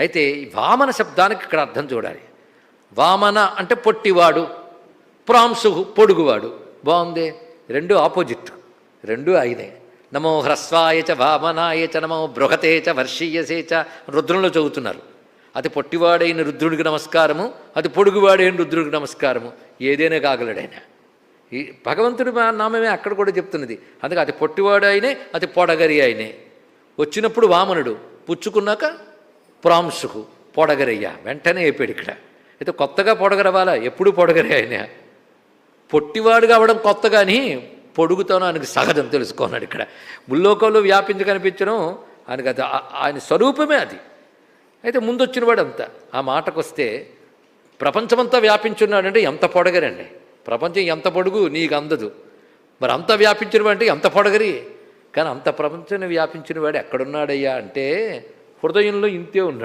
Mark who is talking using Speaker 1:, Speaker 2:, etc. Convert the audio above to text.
Speaker 1: అయితే ఈ వామన శబ్దానికి ఇక్కడ అర్థం చూడాలి. వామన అంటే పొట్టివాడు ప్రాంసు పొడుగువాడు. బాగుంది? రెండు ఆపోజిట్. రెండు ఐదే. నమో హ్రస్వాయ చ వామనాయ చ నమో బృహతే చ వర్షీయసే చ రుద్రంలో చదువుతున్నారు. అది పొట్టివాడైన రుద్రుడికి నమస్కారము అది పొడుగువాడైన రుద్రుడికి నమస్కారము. ఏదైనా కాగలడైనా. ఈ భగవంతుడి మా నామమే అక్కడ కూడా చెప్తున్నది. అందుకే అది పొట్టివాడు అయినే అది పొడగరి అయినే. వచ్చినప్పుడు వామనుడు పుచ్చుకున్నాక ప్రాంశుకు పొడగరయ్య. వెంటనే అయిపోయాడు ఇక్కడ. అయితే కొత్తగా పొడగరవాలా ఎప్పుడు పొడగరే ఆయన? పొట్టివాడు కావడం కొత్త కానీ పొడుగుతాను ఆయనకు సహజం తెలుసుకున్నాడు ఇక్కడ. ముల్లోకంలో వ్యాపించి కనిపించడం ఆయనకు అది ఆయన స్వరూపమే అది. అయితే ముందు వచ్చినవాడు అంతా ఆ మాటకు వస్తే ప్రపంచమంతా వ్యాపించున్నాడంటే ఎంత పొడగరండి? ప్రపంచం ఎంత పొడుగు? నీకు అందదు. మరి అంత వ్యాపించిన అంటే ఎంత పొడగరి? కానీ అంత ప్రపంచాన్ని వ్యాపించిన వాడు ఎక్కడున్నాడయ్యా అంటే హృదయంలో ఇంతే ఉన్నాడు.